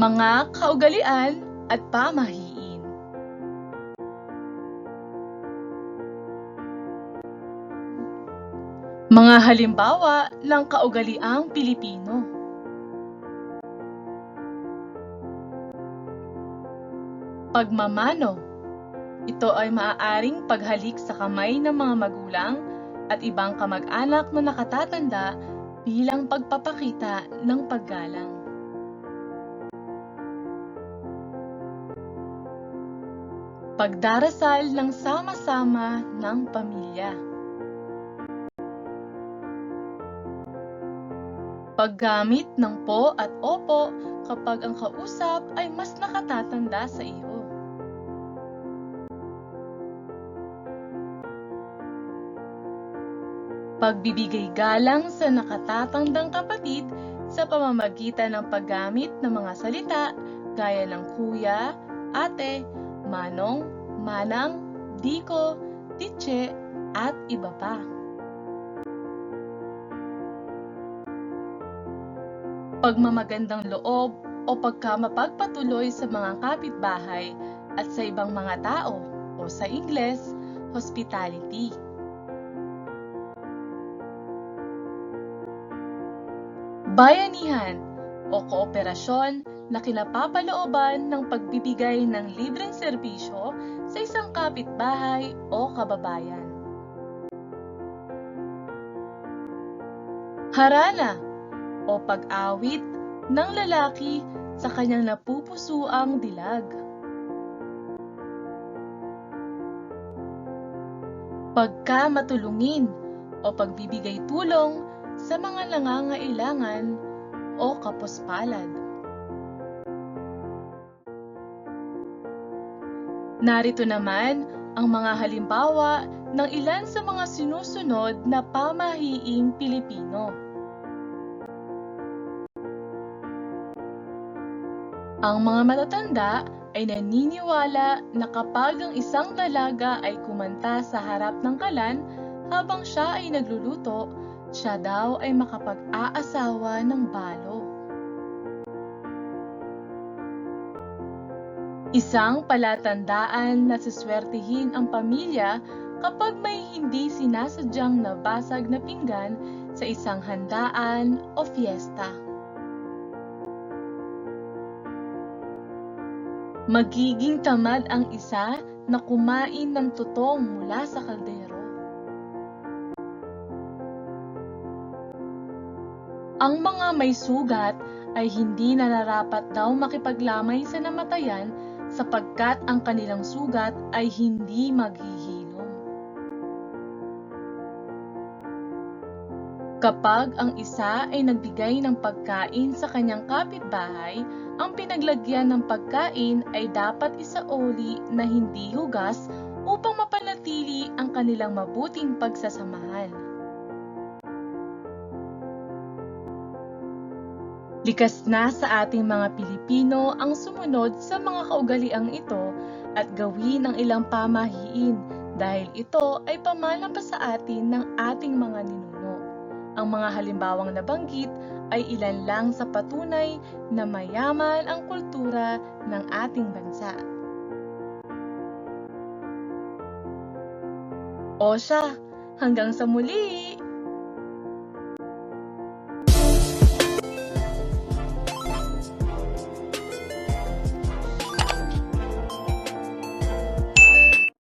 Mga kaugalian at pamahiin. Mga halimbawa ng kaugaliang Pilipino. Pagmamano. Ito ay maaaring paghalik sa kamay ng mga magulang at ibang kamag-anak na nakatatanda bilang pagpapakita ng paggalang. Pagdarasal ng sama-sama ng pamilya. Paggamit ng po at opo kapag ang kausap ay mas nakatatanda sa iyo. Pagbibigay galang sa nakatatandang kapatid sa pamamagitan ng paggamit ng mga salita gaya ng kuya, ate, manong, manang, diko, titse, at iba pa. Pagmamagandang loob o pagkamapagpatuloy sa mga kapitbahay at sa ibang mga tao o sa Ingles, hospitality. Bayanihan o kooperasyon na kinapapalooban ng pagbibigay ng libreng serbisyo sa isang kapitbahay o kababayan. Harana o pag-awit ng lalaki sa kanyang napupusuang dilag. Pagkamatulungin o pagbibigay tulong sa mga nangangailangan o kapuspalad. Narito naman ang mga halimbawa ng ilan sa mga sinusunod na pamahiing Pilipino. Ang mga matatanda ay naniniwala na kapag ang isang dalaga ay kumanta sa harap ng kalan habang siya ay nagluluto, siya daw ay makapag-aasawa ng balo. Isang palatandaan na siswertihin ang pamilya kapag may hindi sinasadyang nabasag na pinggan sa isang handaan o fiesta. Magiging tamad ang isa na kumain ng tutong mula sa kaldero. Ang mga may sugat ay hindi nararapat daw makipaglamay sa namatayan sapagkat ang kanilang sugat ay hindi maghihilom. Kapag ang isa ay nagbigay ng pagkain sa kanyang kapitbahay, ang pinaglagyan ng pagkain ay dapat isaoli na hindi hugas upang mapanatili ang kanilang mabuting pagsasamahan. Likas na sa ating mga Pilipino ang sumunod sa mga kaugaliang ito at gawin ang ilang pamahiin dahil ito ay pamana pa sa atin ng ating mga ninuno. Ang mga halimbawang nabanggit ay ilan lang sa patunay na mayaman ang kultura ng ating bansa. O siya, hanggang sa muli!